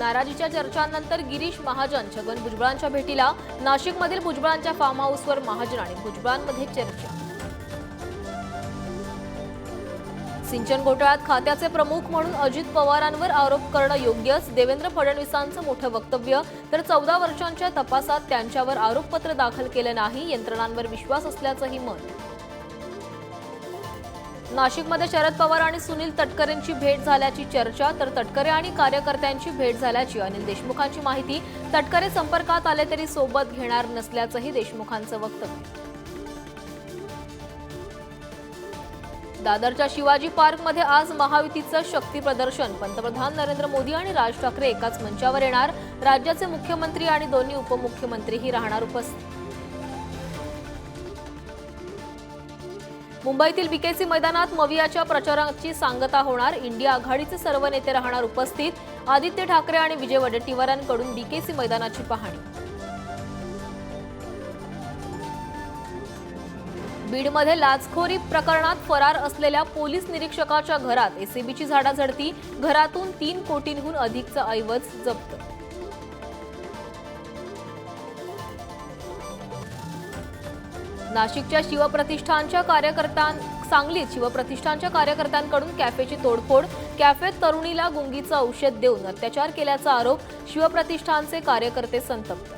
नाराजीच्या चर्चांनंतर गिरीश महाजन छगन भुजबळांच्या भेटीला नाशिकमधील भुजबळांच्या फार्म हाऊसवर महाजन आणि भुजबळांमध्ये चर्चा. सिंचन घोटाळ्यात खात्याचे प्रमुख म्हणून अजित पवारांवर आरोप करणं योग्यच देवेंद्र फडणवीसांचं मोठं वक्तव्य तर चौदा वर्षांच्या तपासात त्यांच्यावर आरोपपत्र दाखल केलं नाही यंत्रणांवर विश्वास असल्याचंही मत. नाशिकमध्ये शरद पवार आणि सुनील तटकरेंची भेट झाल्याची चर्चा तर तटकरे आणि कार्यकर्त्यांची भेट झाल्याची अनिल देशमुखांची माहिती तटकरे संपर्कात आले तरी सोबत घेणार नसल्याचंही देशमुखांचं वक्तव्य. दादरच्या शिवाजी पार्कमध्ये आज महायुतीचं शक्ती प्रदर्शन. पंतप्रधान नरेंद्र मोदी आणि राज ठाकरे एकाच मंचावर येणार. राज्याचे मुख्यमंत्री आणि दोन्ही उपमुख्यमंत्रीही राहणार उपस्थित. मुंबईतील बीकेसी मैदानात मवियाच्या प्रचाराची सांगता होणार. इंडिया आघाडीचे सर्व नेते राहणार उपस्थित. आदित्य ठाकरे आणि विजय वडेट्टीवारांकडून बीकेसी मैदानाची पाहणी. बीडमध्ये लाचखोरी प्रकरणात फरार असलेल्या पोलीस निरीक्षकाच्या घरात. एसीबीची झाडाझडती. घरातून तीन कोटींहून अधिकचा ऐवज जप्त नाशिकच्या शिवप्रतिष्ठानच्या कार्यकर्त्यां सांगलीत शिवप्रतिष्ठानच्या कार्यकर्त्यांकडून कॅफेची तोडफोड कॅफेत तरुणीला गुंगीचं औषध देऊन अत्याचार केल्याचा आरोप शिवप्रतिष्ठानचे कार्यकर्ते संतप्त.